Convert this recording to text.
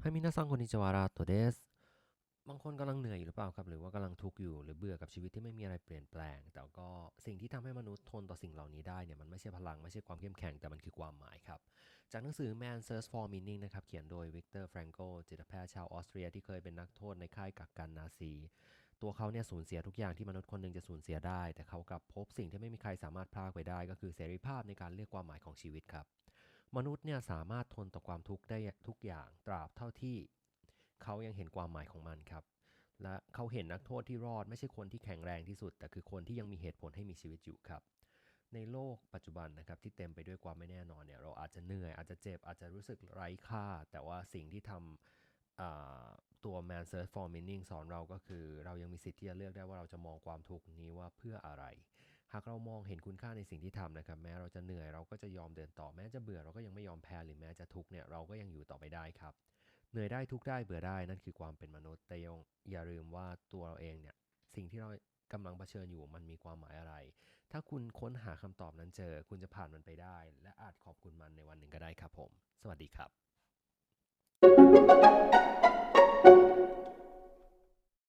ให้มินาซังคนนิจวาราตเดสบางคนกำลังเหนื่อยอยู่หรือเปล่าครับ หรือว่ากำลังทุกข์อยู่หรือเบื่อกับชีวิตที่ไม่มีอะไรเปลี่ยนแปลง แต่ก็สิ่งที่ทำให้มนุษย์ทนต่อสิ่งเหล่านี้ได้เนี่ยมันไม่ใช่พลังไม่ใช่ความเข้มแข็งแต่มันคือความหมายครับ จากหนังสือ Man Search for Meaning นะครับเขียนโดยวิกเตอร์แฟรงโกจิตแพทย์ชาวออสเตรียที่เคยเป็นนักโทษในค่ายกักกันนาซี ตัวเขาเนี่ยสูญเสียทุกอย่างที่มนุษย์คนหนึ่งจะสูญเสียได้ แต่เขากลับพบสิ่งที่ไม่มีใครสามารถพรากไปได้ ก็คือเสรีภาพในการเลือกความหมายของชีวิตครับ มนุษย์เนี่ยสามารถทนต่อความทุกข์ได้ทุกอย่างตราบเท่าที่ เขายังเห็นความหมายของมันครับ และเขาเห็นนักโทษที่รอดไม่ใช่คนที่แข็งแรงที่สุด แต่คือคนที่ยังมีเหตุผลให้มีชีวิตอยู่ครับ ในโลกปัจจุบันนะครับที่เต็มไปด้วยความไม่แน่นอนเนี่ยเราอาจจะเหนื่อยอาจจะเจ็บอาจจะรู้สึกไร้ค่า แต่ว่าสิ่งที่ทำ ตัว Man Search for Meaning สอนเราก็คือ เรายังมีสิทธิ์ที่จะเลือกได้ว่าเราจะมองความทุกข์นี้ว่าเพื่ออะไร หากเรามองเห็นคุณค่าในสิ่งที่ทำนะครับ แม้เราจะเหนื่อยเราก็จะยอมเดินต่อแม้จะเบื่อเราก็ยังไม่ยอมแพ้หรือแม้จะทุกข์เนี่ยเราก็ยังอยู่ต่อไปได้ครับ เหนื่อยได้ทุกได้เบื่อได้นั่นคือความเป็นมนุษย์แต่ยังอย่าลืมว่าตัวเราเองเนี่ยสิ่งที่เรากำลังเผชิญอยู่มันมีความหมายอะไร ถ้าคุณค้นหาคำตอบนั้นเจอ คุณจะผ่านมันไปได้ และอาจขอบคุณมันในวันหนึ่งก็ได้ครับผม สวัสดีครับ